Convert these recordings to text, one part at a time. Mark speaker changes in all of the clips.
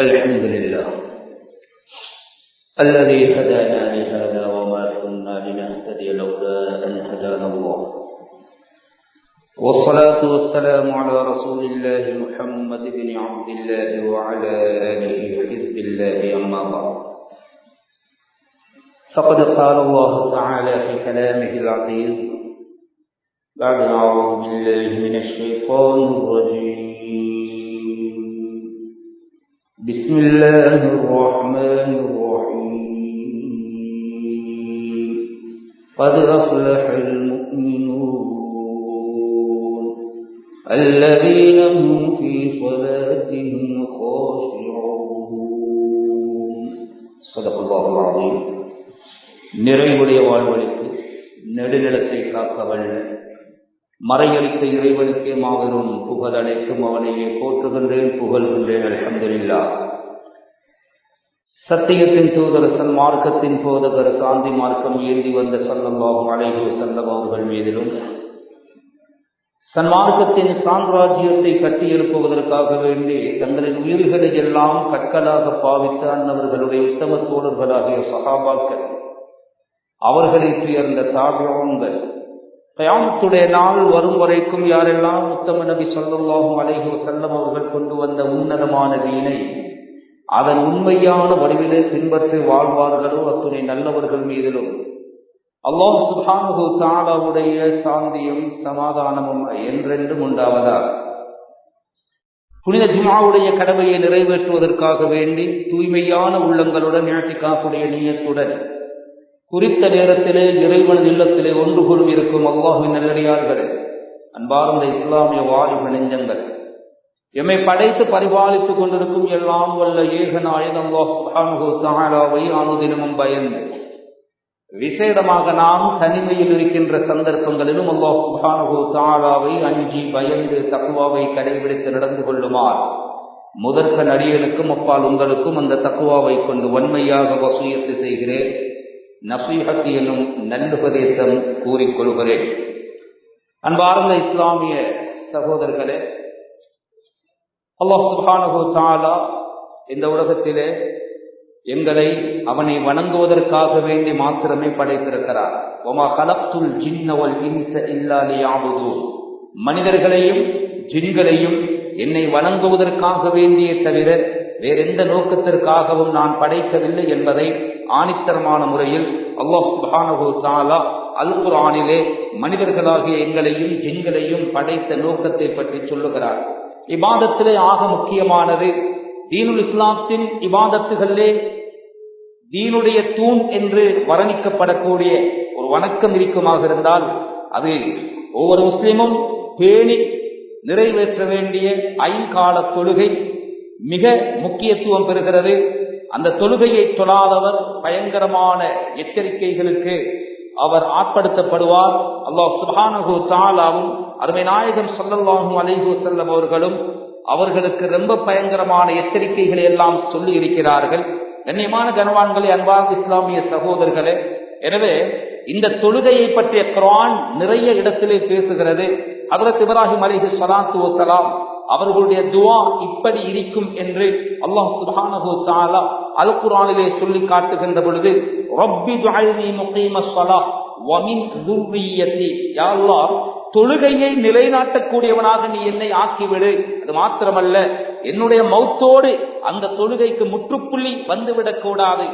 Speaker 1: الحمد لله. الذي هدانا لهذا وما كنا لنهتدي لولا أن هدانا الله. والصلاة والسلام على رسول الله محمد بن عبد الله وعلى آله حزب الله أما بعد. فقد قال الله تعالى في كلامه العزيز بعد أعوذ بالله من الشيطان الرجيم. بسم الله الرحمن الرحيم قد أفلح المؤمنون الذين هم في صلاتهم خاشعون صدق الله العظيم நிறைவுடைய வாழ்வழித்து நெடுநிலத்தை காக்க வல்ல மறையளித்த இறைவனுக்கே மாபெரும் புகழ் அனைத்தும் அவனையே போற்றுகின்றேன் புகழ்கின்றேன் அலமதுல்லா சத்தியத்தின் தூதர் சன்மார்க்கத்தின் போதகர் சாந்தி மார்க்கம் ஏந்தி வந்த சல்லல்லாஹும் அலைஹி செல்லம் அவர்கள் மீதிலும் சன்மார்க்கத்தின் சாம்ராஜ்யத்தை கட்டியெழுப்புவதற்காக வேண்டி தங்களின் உயிர்களை எல்லாம் கற்களாக பாவித்த அன்னவர்களுடைய உத்தம தோழர்களாகிய சகாபாக்கள் அவர்களை துயர்ந்த தாபியோங்கள் கயாமத்துடைய நாள் வரும் வரைக்கும் யாரெல்லாம் உத்தம நபி சொல்லுல்லாஹும் அலைஹி செல்லம் அவர்கள் கொண்டு வந்த உன்னதமான வீணை அதன் உண்மையான வடிவிலே பின்பற்றி வாழ்வார்களோ அத்துணை நல்லவர்கள் மீதிலும் அல்லாஹ் சுபானு தாலாவுடைய சாந்தியும் சமாதானமும் என்றென்றும் உண்டாவதா புனித ஜுமாவுடைய கடமையை நிறைவேற்றுவதற்காக வேண்டி தூய்மையான உள்ளங்களுடன் காப்புடைய நீயத்துடன் குறித்த நேரத்திலே இறைவன் இல்லத்திலே ஒன்று கொள்ளும் இருக்கும் அல்லாஹின் நல்லடியார்கள் அன்பார்ந்த இஸ்லாமிய வாலிப நெஞ்சங்கள் எம்மை படைத்து பரிபாலித்துக் கொண்டிருக்கும் எல்லாம் வல்ல ஏகநாயன் அல்லாஹ் அனுதினமும் பயந்து விசேடமாக நாம் தனிமையில் இருக்கின்ற சந்தர்ப்பங்களிலும் அல்லாஹ் சுஹானுகு தாராவை அஞ்சி பயந்து தக்குவாவை கடைபிடித்து நடந்து கொள்ளுமாறு முதற்க நடிகனுக்கும் அப்பால் உங்களுக்கும் அந்த தக்குவாவை கொண்டு வன்மையாக வசூயத்து செய்கிறேன். நசீஹத் எனும் நல்லுபதேசம் கூறிக்கொள்கிறேன் அன்பார்ந்த இஸ்லாமிய சகோதரர்களே அல்லாஹ் சுபானு தாலா இந்த உலகத்திலே எங்களை அவனை வணங்குவதற்காக வேண்டி மாத்திரமே படைத்திருக்கிறார். ஒமா கலப்துல் ஜின்னவல் இன்ச இல்லாலி மனிதர்களையும் ஜின்களையும் என்னை வணங்குவதற்காக வேண்டிய தவிர வேறெந்த நோக்கத்திற்காகவும் நான் படைக்கவில்லை என்பதை ஆணித்தரமான முறையில் அல்லாஹ் சுபானு தாலா அல் மனிதர்களாகிய எங்களையும் ஜின்களையும் படைத்த நோக்கத்தை பற்றி சொல்லுகிறார். இபாதத்திலே ஆக முக்கியமானது தீனுல் இஸ்லாத்தின் இபாதத்துகளிலே தீனுடைய தூண் என்று வர்ணிக்கப்படக்கூடிய ஒரு வணக்கம் இருக்குமாக இருந்தால் அது ஒவ்வொரு முஸ்லிமும் பேணி நிறைவேற்ற வேண்டிய ஐங்கால தொழுகை மிக முக்கியத்துவம் பெறுகிறது. அந்த தொழுகையை தொழாதவர் பயங்கரமான எச்சரிக்கைகளுக்கு அவர் ஆட்படுத்தப்படுவார். அல்லாஹ் சுபானு தாலாவும் அருமை நாயகம் சொல்லல்லாஹும் அலைஹு செல்லம் அவர்களும் அவர்களுக்கு ரொம்ப பயங்கரமான எச்சரிக்கைகளை எல்லாம் சொல்லி இருக்கிறார்கள். கண்ணியமான கனவான்களே அன்பார்ந்த இஸ்லாமிய சகோதரர்களே எனவே இந்த தொழுகையை பற்றிய குரான் நிறைய இடத்திலே பேசுகிறது. அதற்கு இப்ராஹிம் அலிஹி சலாத்து வசலாம் அவர்களுடைய துவா இப்படி இருக்கும் என்று அல்லாஹ் சுபானு தாலா அல் குரானிலே சொல்லி காட்டுகின்ற பொழுது ரப்பி துஅல்னி முகீம ஸலா வமின் துர்ரிய்யதி யா அல்லாஹ் தொழுகையை நிலைநாட்டக்கூடியவனாக நீ என்னை ஆக்கிவிடு. அது மாத்திரமல்ல என்னுடைய மௌத்தோடு அந்த தொழுகைக்கு முற்றுப்புள்ளி வந்துவிடக் கூடாது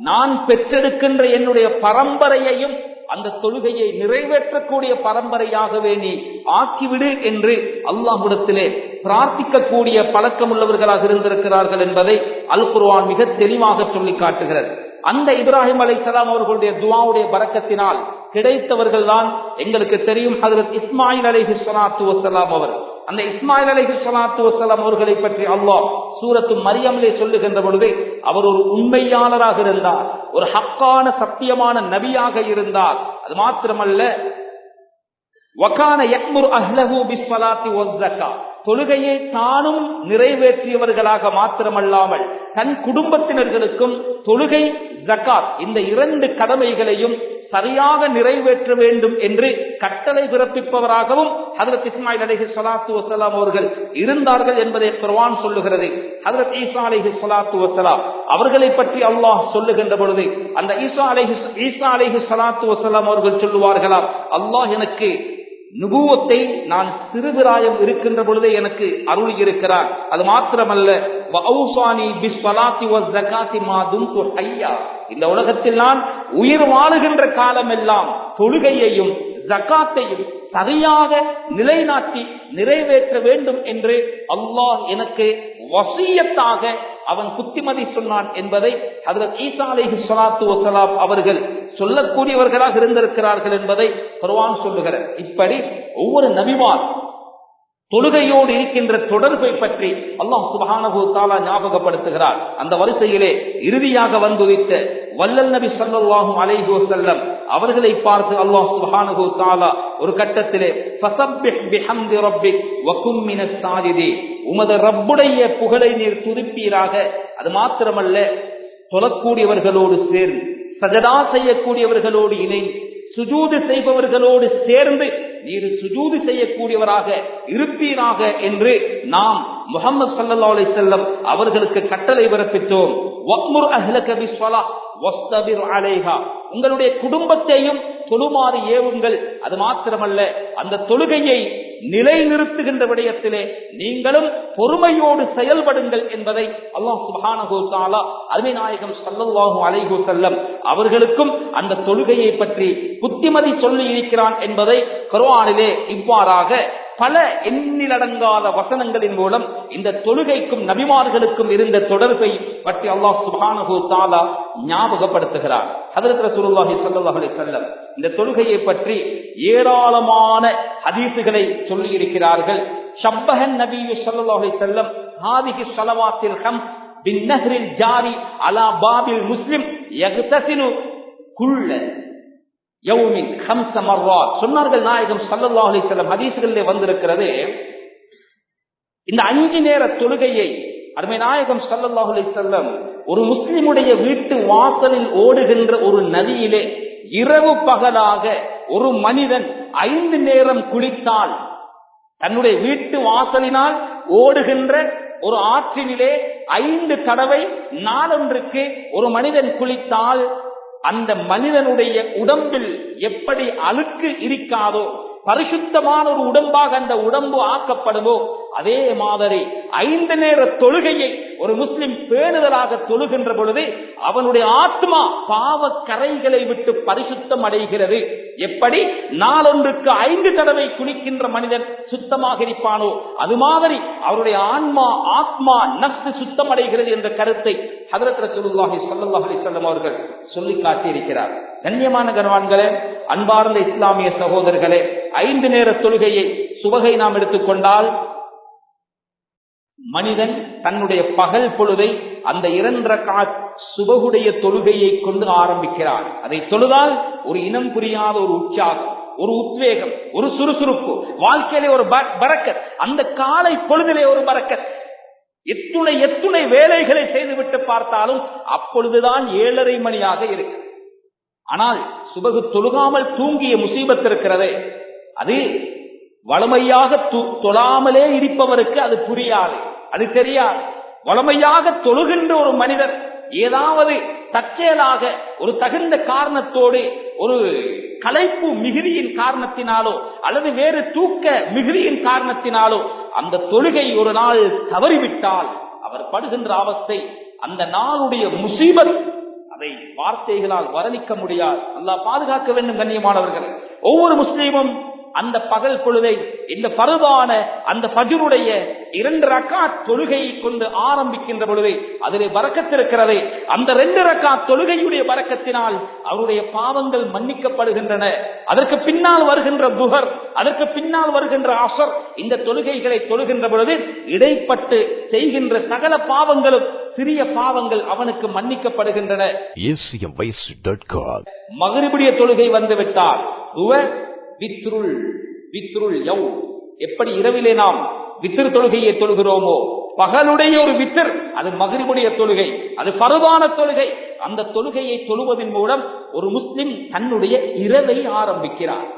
Speaker 1: நான் பெற்றெடுக்கின்ற என்னுடைய பரம்பரையையும் அந்த தொழுகையை நிறைவேற்றக்கூடிய பரம்பரையாகவே நீ ஆக்கிவிடு என்று அல்லாஹுடத்திலே பிரார்த்திக்கக்கூடிய பழக்கம் உள்ளவர்களாக இருந்திருக்கிறார்கள் என்பதை அல் குர்வான் மிக தெளிவாக சொல்லி காட்டுகிறது. அந்த இப்ராஹிம் அலை சலாம் அவர்களுடைய துவாவுடைய பறக்கத்தினால் கிடைத்தவர்கள் தான் எங்களுக்கு தெரியும். ஹதரத் இஸ்மாயில் அலை சலாத்து வசலாம் அவர். அந்த இஸ்மாயில் அலஹி சலாத்து வசலாம் அவர்களை பற்றி அல்லாஹ் சூரத்து மரியம்லே சொல்லுகின்ற பொழுது அவர் ஒரு உண்மையாளராக இருந்தார். ஒரு ஹக்கான சத்தியமான நபியாக இருந்தார். அது மாத்திரமல்ல வக்கான யக்முர் அஹ்லஹு பிஸ்வலாத்தி வஸ்ஸக்கா தொழுகையை தானும் நிறைவேற்றியவர்களாக மாத்திரமல்லாமல் தன் குடும்பத்தினர்களுக்கும் தொழுகை ஜக்காத் இந்த இரண்டு கடமைகளையும் சரியாக நிறைவேற்ற வேண்டும் என்று கட்டளை பிறப்பிப்பவராகவும் ஹதரத் இஸ்மாயில் அலிஹி சலாத்து வசலாம் அவர்கள் இருந்தார்கள் என்பதை குர்ஆன் சொல்லுகிறது. ஹதரத் ஈசா அலிஹி சலாத்து வசலாம் அவர்களை பற்றி அல்லாஹ் சொல்லுகின்ற பொழுது அந்த ஈசா அலிஹி ஈசா அலிஹி சலாத்து வசலாம் அவர்கள் சொல்லுவார்களாம் அல்லாஹ் எனக்கு நுபுவத்தை நான் சிறுபிராயம் இருக்கின்ற பொழுதே எனக்கு அருள் இருக்கிறார். அது மாத்திரமல்ல இந்த உலகத்தில் நான் உயிர் வாழுகின்ற காலமெல்லாம் தொழுகையையும் ஜகாத்தையும் சரியாக நிலைநாட்டி நிறைவேற்ற வேண்டும் என்று அல்லாஹ் எனக்கு வசியத்தாக அவன் புத்திமதி சொன்னான் என்பதை அதில் ஈசா அலைஹி சொலாத்து வசலாம் அவர்கள் சொல்லக்கூடியவர்களாக இருந்திருக்கிறார்கள் என்பதை குர்ஆன் சொல்லுகிறார் இப்படி ஒவ்வொரு நபிமார் தொழுகையோடு இருக்கின்ற தொடர்பை பற்றி அல்லாஹ் சுபஹானஹு தஆலா ஞாபகப்படுத்துகிறார். அந்த வரிசையிலே இறுதியாக வந்துதித்த வல்லல் நபி சல்லாஹும் அலைஹி செல்லம் அவர்களை பார்த்து அல்லாஹ் சுப்ஹானஹு தஆலா ஒரு கட்டத்திலே ஃபஸப்பிஹ் ரப்பிக் உமது ரப்புடைய புகழை நீர் துதிப்பீராக. அது மாத்திரமல்ல தொழக்கூடியவர்களோடு சேர்ந்து சஜதா செய்யக்கூடியவர்களோடு இணை சுஜூது செய்பவர்களோடு சேர்ந்து நீர் சுஜூது செய்யக்கூடியவராக இருப்பீராக என்று நாம் முகமது சல்லா அலி செல்லம் அவர்களுக்கு கட்டளை பிறப்பித்தோம். உங்களுடைய குடும்பத்தையும் தொழுமாறு ஏவுங்கள். அது மாத்திரமல்ல அந்த தொழுகையை நிலைநிறுத்துகின்ற விடயத்திலே நீங்களும் பொறுமையோடு செயல்படுங்கள் என்பதை அல்லாஹ் சுப்ஹானஹு அருமை நாயகம் ஸல்லல்லாஹு அலைஹி செல்லம் அவர்களுக்கும் அந்த தொழுகையை பற்றி புத்திமதி சொல்லி இருக்கிறான் என்பதை குர்ஆனிலே இவ்வாறாக பல எண்ணிலடங்காத வசனங்களின் மூலம் இந்த தொழுகைக்கும் நபிமார்களுக்கும் இருந்த தொடர்பை பற்றி அல்லாஹ் சுபானு தாலா ஞாபகப்படுத்துகிறார். ஹதரத் ரசூலுல்லாஹி ஸல்லல்லாஹு அலைஹி வஸல்லம் இந்த தொழுகையை பற்றி ஏராளமான ஹதீசுகளை சொல்லி இருக்கிறார்கள் ஷப்பஹன் நபியு ஸல்லல்லாஹு அலைஹி வஸல்லம் ஹாதிஹி ஸலவாத்தில் ஹம் பின்னஹ்ரில் ஜாரி அலா பாபில் முஸ்லிம் யக்தசிலு குல்ல யௌமின் ஹம்ச மர்வாத் சொன்னார்கள் நாயகம் ஸல்லல்லாஹு அலைஹி வஸல்லம் ஹதீஸ்களிலே வந்திருக்கிறது இந்த அஞ்சு நேர தொழுகையை அருமை நாயகம் ஸல்லல்லாஹு அலைஹி செல்லம் ஒரு முஸ்லிமுடைய வீட்டு வாசலில் ஓடுகின்ற ஒரு நதியிலே இரவு பகலாக ஒரு மனிதன் ஐந்து நேரம் குளித்தால் தன்னுடைய வீட்டு வாசலினால் ஓடுகின்ற ஒரு ஆற்றினிலே ஐந்து தடவை நாளொன்றுக்கு ஒரு மனிதன் குளித்தால் அந்த மனிதனுடைய உடம்பில் எப்படி அழுக்கு இருக்காதோ பரிசுத்தமான ஒரு உடம்பாக அந்த உடம்பு ஆக்கப்படுமோ அதே மாதிரி ஐந்து நேர தொழுகையை ஒரு முஸ்லிம் பேணுதலாக தொழுகின்ற பொழுது அவனுடைய ஆத்மா பாவ கரைகளை விட்டு பரிசுத்தம் அடைகிறது. எப்படி? நாளொன்றுக்கு ஐந்து தடவை குளிக்கின்ற மனிதன் சுத்தமாக இருப்பானோ அது மாதிரி அவருடைய ஆன்மா ஆத்மா நக்சு சுத்தம் அடைகிறது என்ற கருத்தை ஹதரத் ரசூலுல்லாஹி ஸல்லல்லாஹு அலைஹி அவர்கள் சொல்லி காட்டியிருக்கிறார். கண்ணியமான கனவான்களே அன்பார்ந்த இஸ்லாமிய சகோதரர்களே ஐந்து நேர தொழுகையை சுவகை நாம் எடுத்துக்கொண்டால் மனிதன் தன்னுடைய பகல் பொழுதை அந்த இரண்டரை சுபகுடைய தொழுகையை கொண்டு ஆரம்பிக்கிறான். அதை தொழுதால் ஒரு இனம் புரியாத ஒரு உற்சாகம் ஒரு உத்வேகம் ஒரு சுறுசுறுப்பு வாழ்க்கையிலே ஒரு பறக்கத் அந்த காலை பொழுதிலே ஒரு பறக்கத் எத்துணை எத்துணை வேலைகளை செய்துவிட்டு பார்த்தாலும் அப்பொழுதுதான் ஏழரை மணியாக இருக்கு. ஆனால் சுபகு தொழுகாமல் தூங்கிய முசீபத் இருக்கிறதே. அது வளமையாக தொழாமலே இருப்பவருக்கு அது புரியாது. அது தெரியாது. வளமையாக தொழுகின்ற ஒரு மனிதர் ஏதாவது தற்செயலாக ஒரு தகுந்த காரணத்தோடு ஒரு கலைப்பு மிகுதியின் காரணத்தினாலோ அல்லது வேறு தூக்க மிகுதியின் காரணத்தினாலோ அந்த தொழுகை ஒரு நாள் தவறிவிட்டால் அவர் படுகின்ற அவஸ்தை அந்த நாளுடைய முசீபத் அதை வார்த்தைகளால் வர்ணிக்க முடியாது. நல்லா பாதுகாக்க வேண்டும் கண்ணியமானவர்கள். ஒவ்வொரு முஸ்லீமும் அந்த பகல் பொழுதை இந்த பருவான அந்த பஜுருடைய இரண்டு ரக்கா தொழுகையை கொண்டு ஆரம்பிக்கின்ற பொழுது அதிலே பறக்கத்திருக்கிறது. அந்த ரெண்டு ரக்கா தொழுகையுடைய பறக்கத்தினால் அவருடைய பாவங்கள் மன்னிக்கப்படுகின்றன. அதற்கு பின்னால் வருகின்ற புகர் அதற்கு பின்னால் வருகின்ற அசர் இந்த தொழுகைகளை தொழுகின்ற பொழுது இடைப்பட்டு செய்கின்ற சகல பாவங்களும் சிறிய பாவங்கள் அவனுக்கு மன்னிக்கப்படுகின்றன. மகரிபுடைய தொழுகை வந்துவிட்டால் வித்ருள் வித்ருள் யவ் எப்படி இரவிலே நாம் வித்திரு தொழுகையை தொழுகிறோமோ பகலுடைய ஒரு வித்திர் அது மகிழ்வுடைய தொழுகை அது பருவான தொழுகை. அந்த தொழுகையை தொழுவதன் மூலம் ஒரு முஸ்லிம் தன்னுடைய இரவை ஆரம்பிக்கிறார்.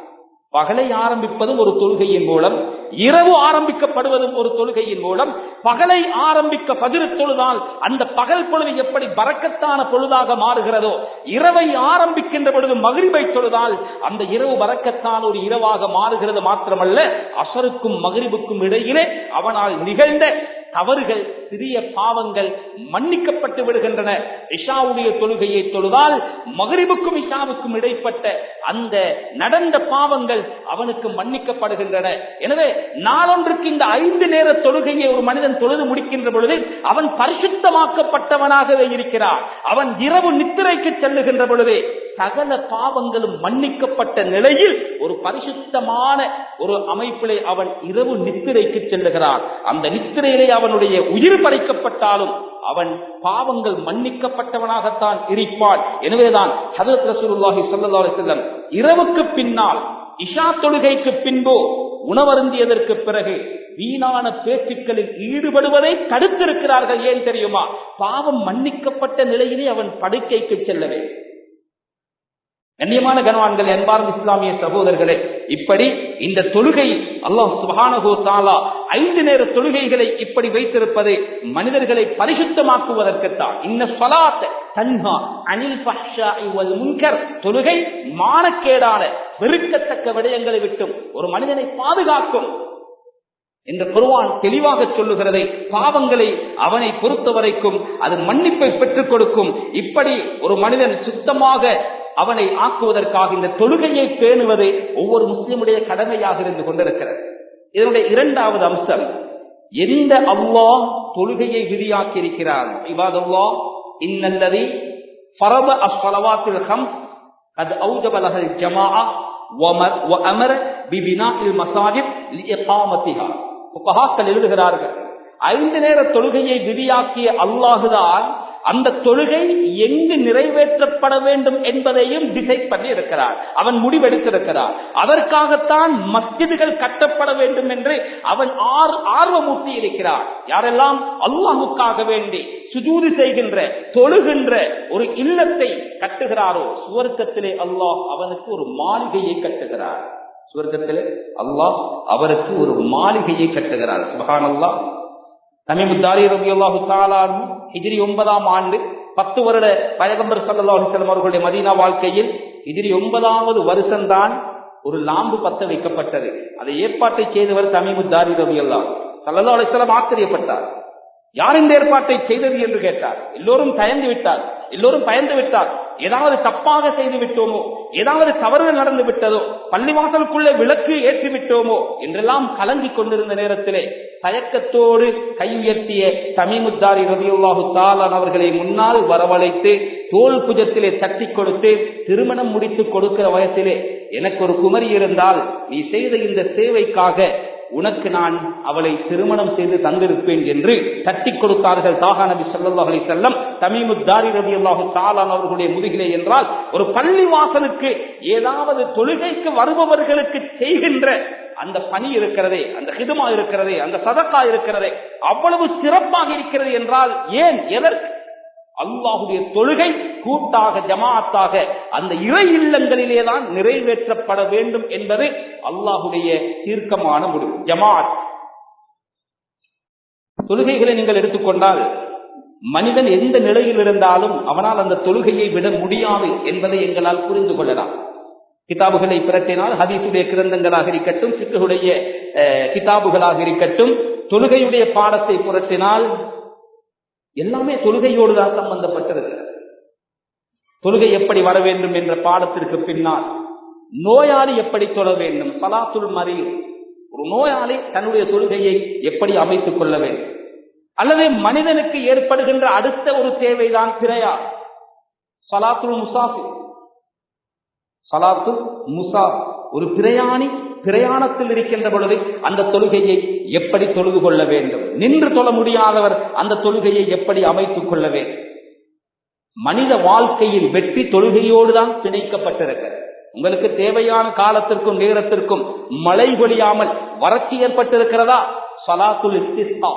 Speaker 1: பகலை ஆரம்பிப்பதும் ஒரு தொழுகையின் மூலம் இரவு ஆரம்பிக்கப்படுவதும் ஒரு தொழுகையின் மூலம் பகலை ஆரம்பிக்க பதிரு தொழுதால் அந்த பகல் பொழுது எப்படி பறக்கத்தான பொழுதாக மாறுகிறதோ இரவை ஆரம்பிக்கின்ற பொழுது மகிழ்வை தொழுதால் அந்த இரவு பறக்கத்தான ஒரு இரவாக மாறுகிறது மாத்திரமல்ல அசருக்கும் மகிழ்வுக்கும் இடையிலே அவனால் நிகழ்ந்த தவறுகள் சிறிய பாவங்கள் மன்னிக்கப்பட்டு விடுகின்றன. இஷாவுடைய தொழுகையை தொழுதால் மகரிபுக்கும் இஷாவுக்கும் இடைப்பட்ட அந்த நடந்த பாவங்கள் அவனுக்கு மன்னிக்கப்படுகின்றன. எனவே நாளொன்றுக்கு இந்த ஐந்து நேர தொழுகையை ஒரு மனிதன் தொழுது முடிக்கின்ற பொழுது அவன் பரிசுத்தமாக்கப்பட்டவனாகவே இருக்கிறான். அவன் இரவு நித்திரைக்கு செல்லுகின்ற பொழுது சகல பாவங்களும் மன்னிக்கப்பட்ட நிலையில் ஒரு பரிசுத்தமான ஒரு அமைப்பிலே அவன் இரவு நித்திரைக்கு செல்லுகிறான். அந்த நித்திரையிலே அவனுடைய உயிர் பறிக்கப்பட்டாலும் அவன் பாவங்கள் மன்னிக்கப்பட்டவனாகத்தான் இருப்பான். எனவேதான் ஹதரத் ரசூலுல்லாஹி சல்லா செல்லம் இரவுக்கு பின்னால் இஷா தொழுகைக்கு பின்போ உணவருந்தியதற்கு பிறகு வீணான பேச்சுக்களில் ஈடுபடுவதை தடுத்திருக்கிறார்கள். ஏன் தெரியுமா? பாவம் மன்னிக்கப்பட்ட நிலையிலே அவன் படுக்கைக்கு செல்ல வேண்டும். கண்ணியமான கனவான்கள் என்பார்ந்த இஸ்லாமிய சகோதரர்களே இப்படி இந்த தொழுகை அல்லாஹ் சுபானகோ தாலா ஐந்து நேர தொழுகைகளை இப்படி வைத்திருப்பது மனிதர்களை பரிசுத்தமாக்குவதற்குத்தான். இந்த சொலாத்த தன்ஹா அனில் முன்கர். தொழுகை மானக்கேடான வெறுக்கத்தக்க விடயங்களை விட்டும் ஒரு மனிதனை பாதுகாக்கும். இந்த குருவான் தெளிவாக சொல்லுகிறதை பாவங்களை அவனை பொறுத்த வரைக்கும் அது மன்னிப்பை பெற்றுக் கொடுக்கும். இப்படி ஒரு மனிதன் சுத்தமாக அவனை ஆக்குவதற்காக இந்த தொழுகையை பேணுவது ஒவ்வொரு முஸ்லிமுடைய கடமையாக இருந்து கொண்டிருக்கிறது. இதனுடைய இரண்டாவது அம்சம் எந்த அல்லாஹ் தொழுகையை விதியாக்கி இருக்கிறார் இவாதல்லா இன்னல்லதி ஃபரத அஸ்ஸலவாத்தில் ஹம்ஸ் அது அவுஜப லஹல் அமர் பிபினா இல் மசாஜிப் மசாஜித் லிஇகாமத்திஹா. ஃபுகஹாக்கள் எழுதுகிறார்கள் ஐந்து நேர தொழுகையை விதியாக்கிய அல்லாஹுதான் அந்த தொழுகை எங்கு நிறைவேற்றப்பட வேண்டும் என்பதையும் டிசைட் பண்ணி இருக்கிறார் அவன் முடிவெடுத்திருக்கிறார். அதற்காகத்தான் மஸ்ஜிதுகள் கட்டப்பட வேண்டும் என்று அவன் ஆர் ஆர்வமூட்டி இருக்கிறார். யாரெல்லாம் அல்லாஹுக்காக வேண்டி சுஜூதி செய்கின்ற தொழுகின்ற ஒரு இல்லத்தை கட்டுகிறாரோ சுவர்க்கத்திலே அல்லாஹ் அவனுக்கு ஒரு மாளிகையை கட்டுகிறார். சுவர்க்கத்திலே அல்லாஹ் அவருக்கு ஒரு மாளிகையை கட்டுகிறார். சுபகான் அல்லாஹ் தமிமுத்தாரி ரவி அல்லாஹு ஹிஜ்ரி ஒன்பதாம் ஆண்டு பத்து வருட பயகம்பர் சல்லா அலிஸ்லம் அவர்களுடைய மதீனா வாழ்க்கையில் இதிரி ஒன்பதாவது வருஷம்தான் ஒரு லாம்பு பத்த வைக்கப்பட்டது. அதை ஏற்பாட்டை செய்தவர் தமிமுத்தாரி ரவி அல்லாஹ் சல்லா அலிஸ்லாம் ஆச்சரியப்பட்டார். யார் இந்த ஏற்பாட்டை செய்தது என்று கேட்டார். எல்லோரும் தயந்து விட்டார். எல்லோரும் பயந்து விட்டார். ஏதாவது தப்பாக செய்து விட்டோமோ ஏதாவது தவறு நடந்து விட்டதோ பள்ளிவாசலுக்குள்ளே விளக்கு ஏற்றி விட்டோமோ என்றெல்லாம் கலங்கி கொண்டிருந்த நேரத்திலே தயக்கத்தோடு கையுயர்த்திய தமிமுத்தாரி ரவியுல்லாஹு தாலான் அவர்களை முன்னால் வரவழைத்து தோல் புஜத்திலே தட்டி கொடுத்து திருமணம் முடித்து கொடுக்கிற வயசிலே எனக்கு ஒரு குமரி இருந்தால் நீ செய்த இந்த சேவைக்காக உனக்கு நான் அவளை திருமணம் செய்து தந்திருப்பேன் என்று தட்டி கொடுத்தார்கள். தாகா நபி சல்லா அலி செல்லம் தமிமுத்தாரி ரவி அல்லாஹு தஆலா அவர்களுடைய முதுகிலே என்றால் ஒரு பள்ளி வாசலுக்கு ஏதாவது தொழுகைக்கு வருபவர்களுக்கு செய்கின்ற அந்த பணி இருக்கிறதே அந்த ஹிதுமா இருக்கிறதே அந்த சதக்கா இருக்கிறதே அவ்வளவு சிறப்பாக இருக்கிறது என்றால் ஏன் எதற்கு? அல்லாஹுடைய தொழுகை கூட்டாக ஜமாத்தாக அந்த இறை இல்லங்களிலே தான் நிறைவேற்றப்பட வேண்டும் என்பது அல்லாஹுடைய தீர்க்கமான முடிவு. ஜமாத் தொழுகைகளை நீங்கள் எடுத்துக்கொண்டால் மனிதன் எந்த நிலையில் இருந்தாலும் அவனால் அந்த தொழுகையை விட முடியாது என்பதை எங்களால் புரிந்து கொள்ளலாம். கிதாபுகளை பிரட்டினால் ஹதீசுடைய கிரந்தங்களாக இருக்கட்டும் சிற்றுடைய கிதாபுகளாக இருக்கட்டும் தொழுகையுடைய பாடத்தை புரட்டினால் எல்லாமே தொழுகையோடு தான் சம்பந்தப்பட்டிருக்கிறது தொழுகை எப்படி வர வேண்டும் என்ற பாடத்திற்கு பின்னால் நோயாளி எப்படி தொழ வேண்டும்? சலாத்துல் மறி ஒரு நோயாளி தன்னுடைய தொழுகையை எப்படி அமைத்துக் கொள்ள வேண்டும்? அல்லது மனிதனுக்கு ஏற்படுகின்ற அடுத்த ஒரு தேவைதான் பிறையா சலாத்துல் முசாஃபி சலாத்து முசா. ஒரு பிரயாணி பிரயாணத்தில் இருக்கின்ற பொழுது அந்த தொழுகையை எப்படி தொழுது கொள்ள வேண்டும்? நின்று தொழ முடியாதவர் அந்த தொழுகையை எப்படி அமைத்துக் கொள்ள வேண்டும்? மனித வாழ்க்கையில் வெற்றி தொழுகையோடு தான் பிணைக்கப்பட்டிருக்கிறது. உங்களுக்கு தேவையான காலத்திற்கும் நேரத்திற்கும் மழை பொழியாமல் வறட்சி ஏற்பட்டிருக்கிறதா? சலாத்துல் இஸ்திஸ்தா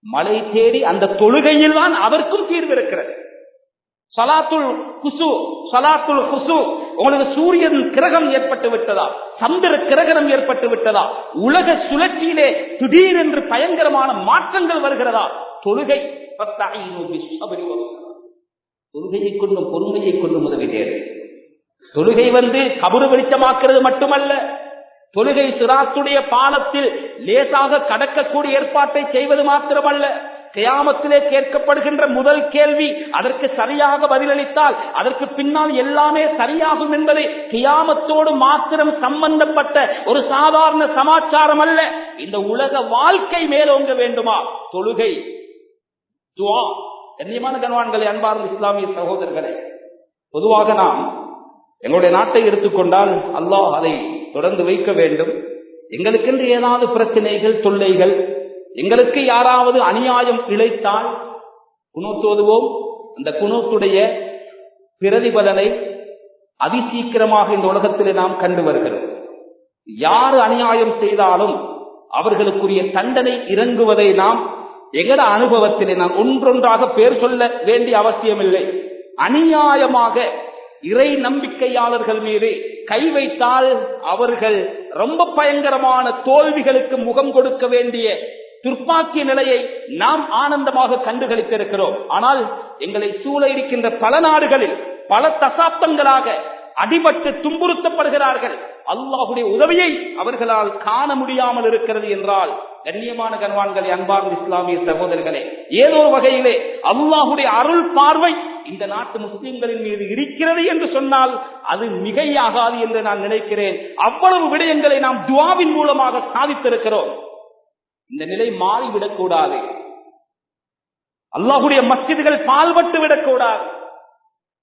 Speaker 1: மழை தேடி அந்த தொழுகையில் தான் அவருக்கும் தீர்வு இருக்கிறது. சலாத்துல் குசு சலாத்துல் குசு. உங்களுக்கு சூரியன் கிரகம் ஏற்பட்டு விட்டதா? சந்திர கிரகணம் ஏற்பட்டு விட்டதா? உலக சுழற்சியிலே திடீரென்று பயங்கரமான மாற்றங்கள் வருகிறதா? தொழுகை. தொழுகையை கொண்டும் பொறுமையை கொண்டும் உதவி தேவை. தொழுகை வந்து கபரு வெளிச்சமாக்குறது மட்டுமல்ல. தொழுகை சிராத்துடைய பாலத்தில் லேசாக கடக்கக்கூடிய ஏற்பாட்டை செய்வது மாத்திரமல்ல. கயாமத்திலே கேட்கப்படுகின்ற முதல் கேள்வி அதற்கு சரியாக பதிலளித்தால் அதற்கு பின்னால் எல்லாமே சரியாகும் என்பதை கியாமத்தோடு மாத்திரம் சம்பந்தப்பட்ட ஒரு சாதாரண சமாச்சாரம் அல்ல. இந்த உலக வாழ்க்கை மேலோங்க வேண்டுமா? தொழுகை துவா. கண்ணியமான கனவான்களை அன்பார்ந்த இஸ்லாமிய சகோதரர்களே பொதுவாக நாம் எங்களுடைய நாட்டை எடுத்துக்கொண்டால் அல்லாஹ் அதை தொடர்ந்து வைக்க வேண்டும். எங்களுக்கென்று ஏதாவது பிரச்சனைகள் தொல்லைகள் எங்களுக்கு யாராவது அநியாயம் இழைத்தால் குணத்தோதுவோம். அந்த குணத்துடைய பிரதிபலனை அதிசீக்கிரமாக இந்த உலகத்திலே நாம் கண்டு வருகிறோம். யார் அநியாயம் செய்தாலும் அவர்களுக்குரிய தண்டனை இறங்குவதை நாம் எகட அனுபவத்திலே நாம் ஒன்றொன்றாக பேர் சொல்ல வேண்டிய அவசியமில்லை. அநியாயமாக இறை நம்பிக்கையாளர்கள் மீது கை வைத்தால் அவர்கள் ரொம்ப பயங்கரமான தோல்விகளுக்கு முகம் கொடுக்க வேண்டிய துர்ப்பாக்கிய நிலையை நாம் ஆனந்தமாக கண்டுகளித்திருக்கிறோம். ஆனால் எங்களை சூழ இருக்கின்ற பல நாடுகளில் பல தசாப்தங்களாக அடிபட்டு துன்புறுத்தப்படுகிறார்கள். அல்லாஹுடைய உதவியை அவர்களால் காண முடியாமல் இருக்கிறது என்றால் கண்ணியமான கண்வான்களை அன்பார்ந்த இஸ்லாமிய சகோதரர்களே ஏதோ ஒரு வகையிலே அல்லாஹுடைய அருள் பார்வை இந்த நாட்டு முஸ்லிம்களின் மீது இருக்கிறது என்று சொன்னால் அது மிகையாகாது என்று நான் நினைக்கிறேன். அவ்வளவு விடயங்களை நாம் துவாவின் மூலமாக சாதித்திருக்கிறோம். இந்த நிலை மாறிவிடக் கூடாது அல்லாஹுடைய மஸ்ஜிதுகள் பால்பட்டு விடக்கூடாது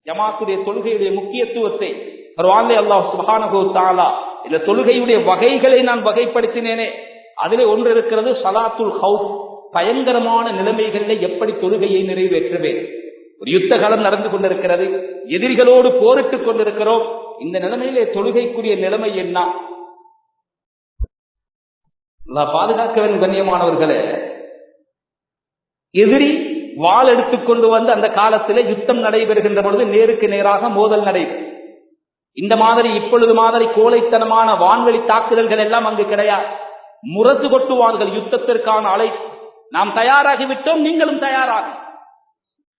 Speaker 1: ஜமாத்துடைய தொழுகையுடைய முக்கியத்துவத்தை பரவாயில்லை அல்லாஹ் சுபானகோ தாலா இந்த தொழுகையுடைய வகைகளை நான் வகைப்படுத்தினேனே. அதிலே ஒன்று இருக்கிறது சலாத்துல் ஹவுஸ் பயங்கரமான நிலைமைகளில் எப்படி தொழுகையை நிறைவேற்றுவேன். ஒரு யுத்த காலம் நடந்து கொண்டிருக்கிறது எதிரிகளோடு போரிட்டுக் கொண்டிருக்கிறோம். இந்த நிலைமையிலே தொழுகைக்குரிய நிலைமை என்ன? பாதுகாக்க வேண்டும் கண்ணியமானவர்களே எதிரி வாள் எடுத்துக்கொண்டு வந்து அந்த காலத்தில் யுத்தம் நடைபெறுகின்ற பொழுது நேருக்கு நேராக மோதல் நடைபெறும். இந்த மாதிரி இப்பொழுது மாதிரி கோழைத்தனமான வான்வெளி தாக்குதல்கள் எல்லாம் அங்கு கிடையாது. முரசு கொட்டுவார்கள் யுத்தத்திற்கான அழைப்பு நாம் தயாராகிவிட்டோம் நீங்களும் தயாராக.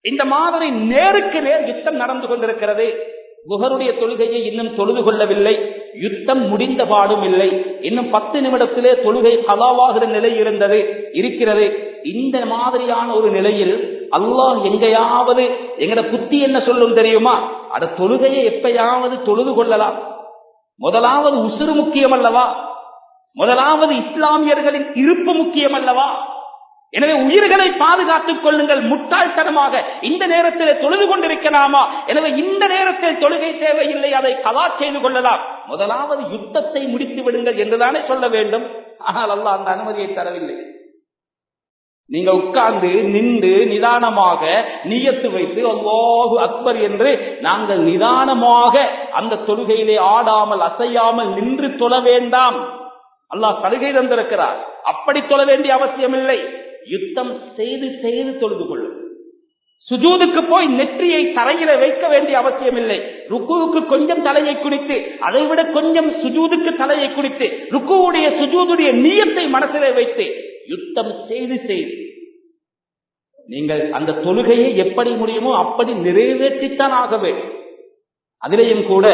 Speaker 1: இந்த மாதிரி நேருக்கு நேர் யுத்தம் நடந்து கொண்டிருக்கிறது. குஹருடைய தொழுகையை இன்னும் தொழுது கொள்ளவில்லை. யுத்தம் முடிந்த பாடும் இல்லை. இன்னும் பத்து நிமிடத்திலே தொழுகை கலாவாகிற நிலை இருந்தது இருக்கிறது. இந்த மாதிரியான ஒரு நிலையில் அல்லாஹ் எங்கேயாவது எங்கட புத்தி என்ன சொல்லும் தெரியுமா? அட தொழுகையை எப்பயாவது தொழுது கொள்ளலாம். முதலாவது உசுறு முக்கியம் அல்லவா முதலாவது இஸ்லாமியர்களின் இருப்பு முக்கியம் அல்லவா எனவே உயிர்களை பாதுகாத்துக் கொள்ளுங்கள். முட்டாள்தனமாக. இந்த நேரத்தில் தொழுது கொண்டிருக்கலாமா? எனவே இந்த நேரத்தில் தொழுகை தேவையில்லை. அதை கலா செய்து கொள்ளலாம். முதலாவது யுத்தத்தை முடித்து விடுங்கள் என்றுதானே சொல்ல வேண்டும். ஆனால் அல்ல அந்த அனுமதியை தரவில்லை. நீங்க உட்கார்ந்து நின்று நிதானமாக நீயத்து வைத்து அல்லாஹு அக்பர் என்று நாங்கள் நிதானமாக அந்த தொழுகையிலே ஆடாமல் அசையாமல் நின்று தொழ வேண்டாம். அல்லாஹ் சலுகை தந்திருக்கிறார். அப்படி தொழ வேண்டிய அவசியம் இல்லை யுத்தம் செய்து செய்து தொழுது கொள்ளும். சுஜூதுக்கு போய் நெற்றியை தரையில வைக்க வேண்டிய அவசியம் இல்லை ருக்குவுக்கு கொஞ்சம் தலையை குடித்து அதை விட கொஞ்சம் சுஜூதுக்கு தலையை குடித்து ருக்குவுடைய சுஜூதுடைய நீயத்தை மனசிலே வைத்து யுத்தம் செய்து செய்து. நீங்கள் அந்த தொழுகையை எப்படி முடியுமோ அப்படி நிறைவேற்றித்தான் ஆக வேண்டும். அதிலேயும் கூட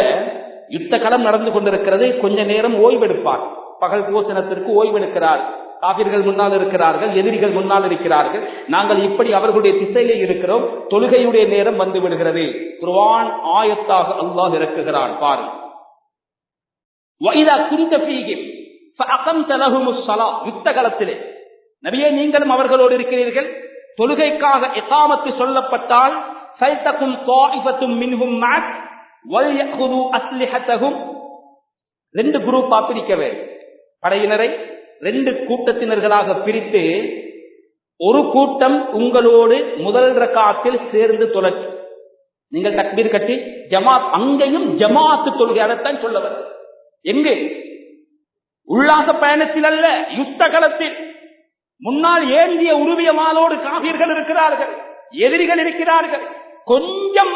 Speaker 1: யுத்த களம் நடந்து கொண்டிருக்கிறது. கொஞ்ச நேரம் ஓய்வெடுப்பார். பகல் போசனத்திற்கு ஓய்வெடுக்கிறார். காபிர்கள் முன்னால் இருக்கிறார்கள் எதிரிகள் முன்னால் இருக்கிறார்கள். நாங்கள் இப்படி அவர்களுடைய திசையிலே இருக்கிறோம். தொழுகையுடைய நேரம் வந்து விடுகிறது. குர்வான் ஆயத்தாக அல்லாஹ் இறக்குகிறான். பாருங்கள் யுத்த காலத்திலே. நபியே நீங்களும் அவர்களோடு இருக்கிறீர்கள். தொழுகைக்காக எகாமத்து சொல்லப்பட்டால் சைத்தக்கும் தாயிபத்தும் மின்ஹும் மேக் வல்யகுது அஸ்லிஹத்தகும். ரெண்டு குரூப்பா பிரிக்க படையினரை ரெண்டு கூட்டத்தினர்களாக பிரித்து ஒரு கூட்டம் உங்களோடு முதல் ரக்காத்தில் சேர்ந்து தொலைச்சு நீங்கள் தக்பீர் கட்டி ஜமாத் அங்கேயும் ஜமாத்து தொழுகை அதைத்தான் சொல்லவர். எங்கே? உல்லாச பயணத்தில் அல்ல யுத்த களத்தில். முன்னால் ஏந்திய உருவிய மாலோடு காவியர்கள் இருக்கிறார்கள் எதிரிகள் இருக்கிறார்கள். கொஞ்சம்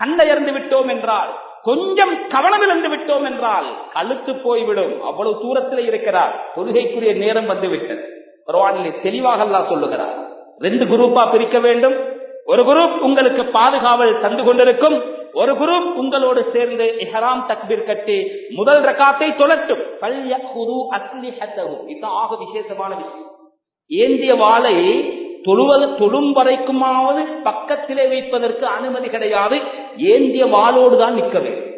Speaker 1: கண்டையர்ந்து விட்டோம் என்றால் கொஞ்சம் கவனம் இழந்து விட்டோம் என்றால் கழுத்து போய்விடும். அவ்வளவு தூரத்தில் இருக்கிறார். தொழுகைக்குரிய நேரம் வந்துவிட்டது. பரவானிலே தெளிவாக அல்லா சொல்லுகிறார். ரெண்டு குரூப்பா பிரிக்க வேண்டும். ஒரு குரூப் உங்களுக்கு பாதுகாவல் தந்து கொண்டிருக்கும். ஒரு குரூப் உங்களோடு சேர்ந்து இஹராம் தக்பீர் கட்டி முதல் ரகாத்தை தொழட்டும். பல்யஹுது அஸ்லிஹத்தஹு. இது ஆக விசேஷமான விஷயம். ஏந்திய வாளை தொழுவது தொழும் வரைக்குமாவது பக்கத்திலே வைப்பதற்கு அனுமதி கிடையாது. ஏந்திய வாளோடு தான் நிற்க வேண்டும்.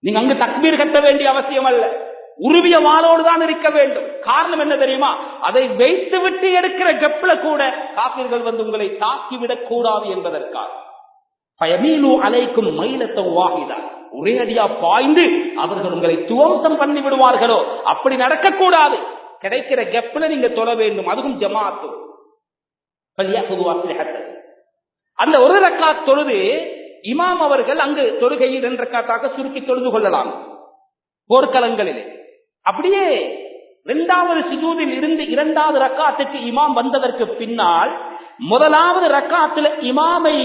Speaker 1: நீங்க அங்கு தக்மீர் கட்ட வேண்டிய அவசியம் அல்ல உருவிய வாளோடு தான் இருக்க வேண்டும். காரணம் என்ன தெரியுமா? அதை வைத்து விட்டு எடுக்கிற கப்பில கூட காப்பீர்கள் வந்து உங்களை தாக்கிவிடக் கூடாது என்பதற்காக. பயமீலு அலைக்கும் மயிலத்த வாகிதா ஒரே அடியா பாய்ந்து அவர்கள் உங்களை துவம்சம் பண்ணி விடுவார்களோ அப்படி நடக்கக்கூடாது. கிடைக்கிற கெப்ல நீங்க தொழ வேண்டும். அதுவும் ஜமாத்து. அந்த ஒரு ரக்காத் தொழுது இமாம் அவர்கள் அங்கு தொழுகையில் இரண்டு ரக்காத்தாக சுருக்கி தொழுது கொள்ளலாம். போர்க்களங்களிலே. அப்படியே இரண்டாவது சுஜூதில் இருந்து இரண்டாவது ரக்காத்துக்கு இமாம் வந்ததற்கு பின்னால் முதலாவது ரக்காத்துல இமாமை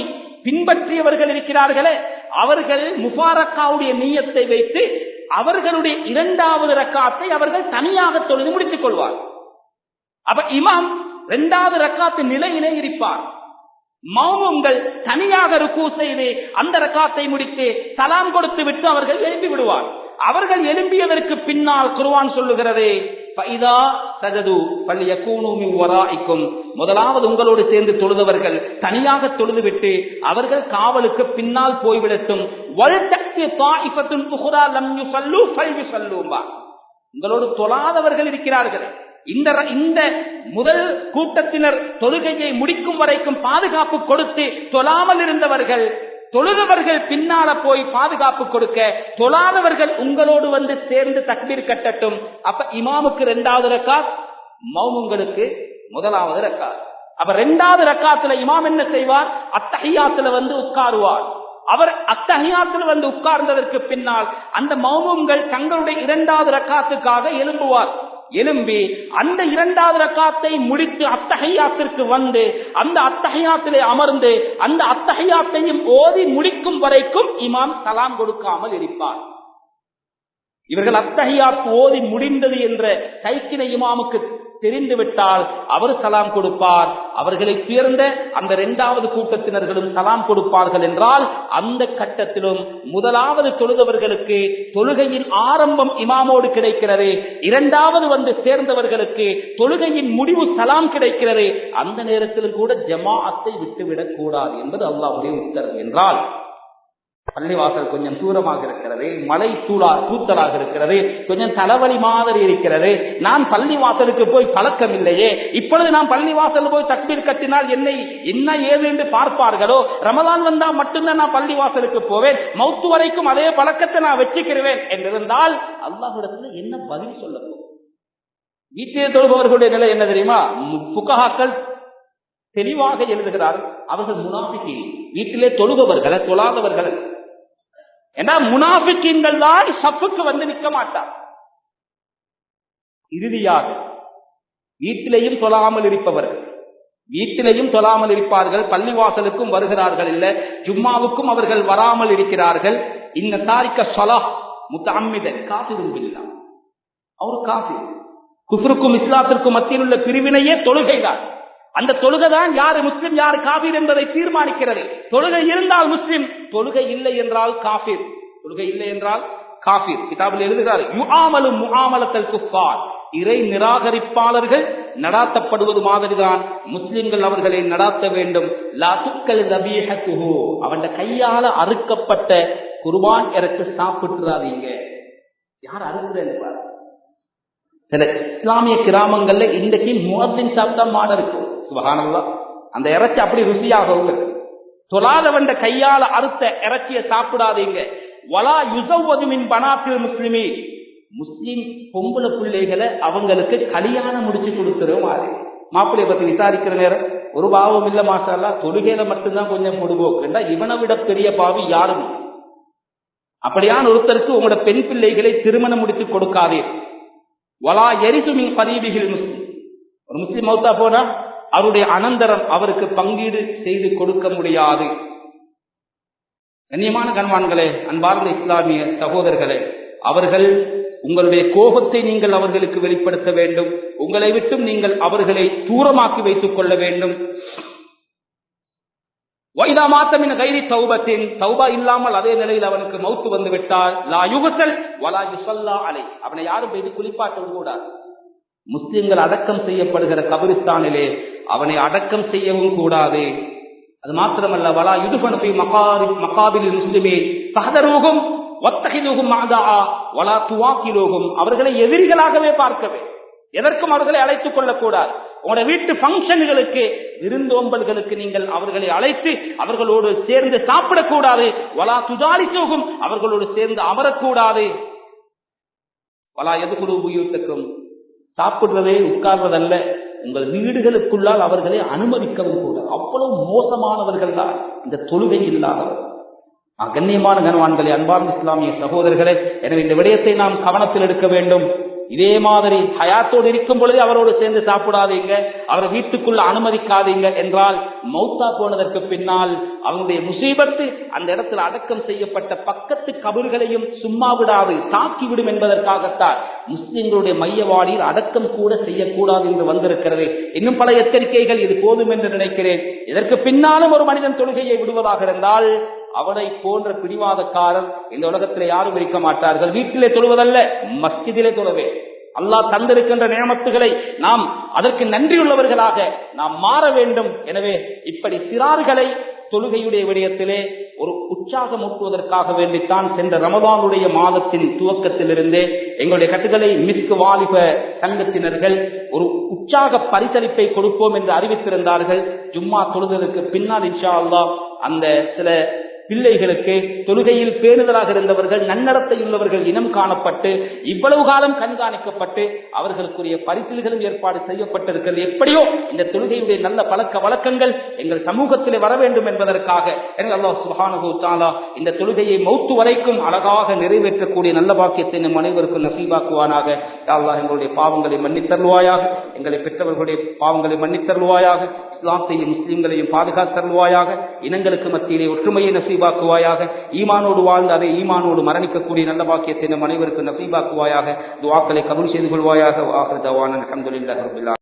Speaker 1: பின்பற்றியவர்கள் இருக்கிறார்களே அவர்கள் முபாரக்காவுடைய நீயத்தை வைத்து அவர்களுடைய இரண்டாவது ரக்காத்தை அவர்கள் தனியாக தொழுது முடித்துக் கொள்வார் அப்ப இமாம் இரண்டாவது ரக்காத்து நிலையிலே இருப்பார். மௌமுங்கள் தனியாக ருக்கு செய்து அந்த ரக்காத்தை முடித்து சலாம் கொடுத்து விட்டு அவர்கள் எழுப்பி விடுவார். அவர்கள் எழும்பியதற்கு பின்னால் குருவான் சொல்லுகிறது ஃபைதா சகது பள்ளிய மின் வராஇக்கும். முதலாவது உங்களோடு சேர்ந்து தொழுதவர்கள் தனியாக தொழுதுவிட்டு அவர்கள் காவலுக்கு பின்னால் போய்விடட்டும். வல் தக்தி தாயிஃபத்துன் உஹ்ரா லம் சல்வி ஃபல்யுஸல்லுமா உங்களோடு தொழாதவர்கள் இருக்கிறார்கள். இந்த இந்த முதல் கூட்டத்தினர் தொழுகையை முடிக்கும் வரைக்கும் பாதுகாப்பு கொடுத்து தொழாமல் இருந்தவர்கள் தொழுதவர்கள் பின்னால போய் பாதுகாப்பு கொடுக்க தொழாதவர்கள் உங்களோடு வந்து சேர்ந்து தக்பீர் கட்டட்டும். அப்ப இமாமுக்கு இரண்டாவது ரக்காத் மௌமுங்களுக்கு முதலாவது ரக்காத். அப்ப ரெண்டாவது ரக்காத்துல இமாம் என்ன செய்வார்? அத்தகையாத்துல வந்து உட்காருவார். அவர் அத்தகையாத்தில் வந்து உட்கார்ந்ததற்கு பின்னால் அந்த மௌமுங்கள் தங்களுடைய இரண்டாவது ரக்காத்துக்காக எழும்புவார். எழும்பி அந்த இரண்டாவது ரக்காத்தை முடித்து அத்தகையாத்திற்கு வந்து அந்த அத்தகையாத்திலே அமர்ந்து அந்த அத்தகையாத்தையும் ஓதி முடிக்கும் வரைக்கும் இமாம் சலாம் கொடுக்காமல் இருப்பார். இவர்கள் அத்தகையாத் ஓதி முடிந்தது என்ற சைக்கின இமாமுக்கு தெரிந்துவிட்டால் அவர் சலாம் கொடுப்பார். அவர்களை சேர்ந்த அந்த இரண்டாவது கூட்டத்தினர்களும் சலாம் கொடுப்பார்கள் என்றால் அந்த கட்டத்திலும் முதலாவது தொழுதவர்களுக்கு தொழுகையின் ஆரம்பம் இமாமோடு கிடைக்கிறது. இரண்டாவது வந்து சேர்ந்தவர்களுக்கு தொழுகையின் முடிவு சலாம் கிடைக்கிறது. அந்த நேரத்திலும் கூட ஜமாஅத்தை விட்டுவிடக் கூடாது என்பது அல்லாஹுடைய உத்தரவு என்றால் பள்ளிவாசல் கொஞ்சம் தூரமாக இருக்கிறது மலை தூளா தூத்தலாக இருக்கிறது கொஞ்சம் தலைவலி மாதிரி இருக்கிறது. நான் பள்ளிவாசலுக்கு போய் பழக்கம் இல்லையே இப்பொழுது நான் பள்ளிவாசல் போய் தக்பீர் கட்டினால் என்னை என்ன ஏது என்று பார்ப்பார்களோ? ரமதான் வந்தா மட்டும்தான் நான் பள்ளிவாசலுக்கு போவேன். மௌத்து வரைக்கும் அதே பழக்கத்தை நான் வச்சுக்கிறேன் என்றிருந்தால் அல்லாஹிடத்துல என்ன பதில் சொல்ல வீட்டிலே தொழுபவர்களுடைய நிலை என்ன தெரியுமா? புகஹாக்கள் தெளிவாக எழுதுகிறார்கள். அவர்கள் முனாபிக்கு வீட்டிலே தொழுபவர்களை தொழாதவர்கள் ஏன்னா முனாபிக்கீன்கள் தான் சப்புக்கு வந்து நிற்க மாட்டார் இறுதியாக வீட்டிலேயும் தொழாமல் இருப்பவர்கள். வீட்டிலேயும் தொழாமல் இருப்பார்கள் பள்ளிவாசலுக்கும் வருகிறார்கள் இல்ல ஜும்மாவுக்கும் அவர்கள் வராமல் இருக்கிறார்கள். இந்த தாரிக்க சொலா முத்தம்மித காசிரும் இல்லா அவர் காசி குஃபருக்கும் இஸ்லாத்திற்கும் மத்தியில் உள்ள பிரிவினையே தொழுகைதான். அந்த தொழுகை தான் யாரு முஸ்லிம் யாரு காபீர் என்பதை தீர்மானிக்கிறது. தொழுகை இருந்தால் முஸ்லிம் தொழுகை இல்லை என்றால் காபீர். தொழுகை இல்லை என்றால் காபீர். கிதாபில் எழுதுகிறார் யுஆமலு முஆமலத்தல் குஃபார். இறை நிராகரிப்பாளர்கள் நடாத்தப்படுவது மாதிரிதான். முஸ்லிம்கள் அவர்களை நடாத்த வேண்டும். லாத்துக்கள் நபீஹத்துஹு அவன் கையால அறுக்கப்பட்ட குர்பான் இறச்சு சாப்பிட்டுறாதீங்க யார் அறுக்குறேன்னு சில இஸ்லாமிய கிராமங்கள்ல இன்றைக்கு முகத்தின் சாப்பிட்டா மாட இருக்கும் சுபகானல்லா. அந்த இறைச்சி அப்படி ருசியாக உள்ளது. தொழாதவண்ட கையால அறுத்த இறைச்சியை சாப்பிடாதீங்க. வலா யுசவதுமின் பனாத்தில் முஸ்லிமி. முஸ்லிம் பொம்பளை பிள்ளைகளை அவங்களுக்கு கல்யாணம் முடிச்சு கொடுத்துரும் மாப்பிள்ளைய பத்தி விசாரிக்கிற நேரம் ஒரு பாவம் இல்ல மாசாலா தொழுகையில மட்டும்தான் கொஞ்சம் பொடுபோக்குண்டா இவனை விட பெரிய பாவி யாரும்? அப்படியான ஒருத்தருக்கு உங்களோட பெண் பிள்ளைகளை திருமணம் முடித்து கொடுக்காதே வலா எரிசுமின் மின் முஸ்லீம் முஸ்லிம். ஒரு முஸ்லீம் மௌத்தா போனா அவருடைய அனந்தரம் அவருக்கு பங்கீடு செய்து கொடுக்க முடியாது. கண்ணியமான கண்வான்களே அன்பார்ந்த இஸ்லாமிய சகோதரர்களே அவர்கள் உங்களுடைய கோபத்தை நீங்கள் அவர்களுக்கு வெளிப்படுத்த வேண்டும். உங்களை விட்டும் நீங்கள் அவர்களை தூரமாக்கி வைத்துக் கொள்ள வேண்டும். வைதா மாத்தமின் கைரி தௌபத்தின் தௌபா இல்லாமல் அதே நிலையில் அவனுக்கு மௌத்து வந்து விட்டால் லா யுகசல் வலா யுசல்லா அலை அவனை யாரும் போய் குளிப்பாட்டவும் கூடாது. முஸ்லிம்கள் அடக்கம் செய்யப்படுகிற கபிரிஸ்தானிலே அவனை அடக்கம் செய்யவும் கூடாது. அது மாத்திரமல்ல வலா யுதுபனு ஃபி மகாரி மகாபில் முஸ்லிமே சகதரோகம் ஒத்தகிலோகம் மாதா வலா துவாக்கிலோகம் அவர்களை எதிரிகளாகவே பார்க்கவே. எதற்கும் அவர்களை அழைத்துக் கொள்ளக்கூடாது. உங்களோட வீட்டு பங்கன்களுக்கு விருந்தோம்பல்களுக்கு நீங்கள் அவர்களை அழைத்து அவர்களோடு சேர்ந்து சாப்பிடக்கூடாது. வலா துதாலிசோகும் அவர்களோடு சேர்ந்து அமரக்கூடாது. வலா எது குழு உபயோகத்துக்கும் சாப்பிடுறதே உட்கார்வதல்ல உங்கள் வீடுகளுக்குள்ளால் அவர்களை அனுமதிக்கவும் கூட. அவ்வளவு மோசமானவர்கள் தான். இந்த தொழுகை இல்லாதவர். கண்ணியமான கனவான்களை அன்பார்ந்த இஸ்லாமிய சகோதரர்களே எனவே இந்த விடயத்தை நாம் கவனத்தில் எடுக்க வேண்டும். இதே மாதிரி ஹயாத்தோடு இருக்கும் பொழுதே அவரோடு சேர்ந்து சாப்பிடாதீங்க. அவரை வீட்டுக்குள்ள அனுமதிக்காதீங்க என்றால் மௌத்தா போனதற்கு பின்னால் அவனுடைய முசீபத்து அந்த இடத்துல அடக்கம் செய்யப்பட்ட பக்கத்து கபர்களையும் சும்மா விடாது தாக்கிவிடும் என்பதற்காகத்தான் முஸ்லிம்களுடைய மையவாடியில் அடக்கம் கூட செய்யக்கூடாது என்று வந்திருக்கிறது. இன்னும் பல எச்சரிக்கைகள் இது போதும் என்று நினைக்கிறேன். இதற்கு பின்னாலும் ஒரு மனிதன் தொழுகையை விடுவதாக இருந்தால் அவனை போன்ற பிடிவாதக்காரன் இந்த உலகத்தில் யாரும் இருக்க மாட்டார்கள். வீட்டிலே தொழுவதல்ல மஸ்ஜிதிலே தொழவே. அல்லாஹ் தந்திருக்கின்ற நியமத்துகளை நாம் அதற்கு நன்றியுள்ளவர்களாக நாம் மாற வேண்டும். எனவே இப்படி சிறார்களை தொழுகையுடைய விடயத்திலே ஒரு உற்சாகம் ஊட்டுவதற்காக வேண்டித்தான் சென்ற ரமதானுடைய மாதத்தின் துவக்கத்திலிருந்தே எங்களுடைய கட்டுகளை மிஸ்கு வாலிப சங்கத்தினர்கள் ஒரு உற்சாக பரிசளிப்பை கொடுப்போம் என்று அறிவித்திருந்தார்கள். ஜும்மா தொழுதலுக்கு பின்னால் இன்ஷா அல்லா அந்த சில பிள்ளைகளுக்கு தொழுகையில் பேணுதலாக இருந்தவர்கள் நன்னடத்தை உள்ளவர்கள் இனம் காணப்பட்டு இவ்வளவு காலம் கண்காணிக்கப்பட்டு அவர்களுக்குரிய பரிசில்களும் ஏற்பாடு செய்யப்பட்டிருக்கிறது. எப்படியோ இந்த தொழுகையுடைய நல்ல பழக்க வழக்கங்கள் எங்கள் சமூகத்திலே வர வேண்டும் என்பதற்காக அல்லாஹ் சுஹானு தாலா இந்த தொழுகையை மௌத்து வரைக்கும் அழகாக நிறைவேற்றக்கூடிய நல்ல பாக்கியத்தை நம் அனைவருக்கும் நசீபாக்குவானாக. அல்லாஹ் எங்களுடைய பாவங்களை மன்னித்தருள்வாயாக எங்களை பெற்றவர்களுடைய பாவங்களை மன்னித்தருள்வாயாக. இஸ்லாத்தையும் முஸ்லிம்களையும் பாதுகாத்தருள்வாயாக இனங்களுக்கு மத்தியிலே ஒற்றுமையை நசீபாக்குவாயாக ஈமானோடு வாழ்ந்து அதை ஈமானோடு மரணிக்கக்கூடிய நல்ல பாக்கியத்தை நம் அனைவருக்கும் நசீபாக்குவாயாக துவாக்களை கபூல் செய்து கொள்வாயாக ஆஹர் தவான அஹமதுல்லா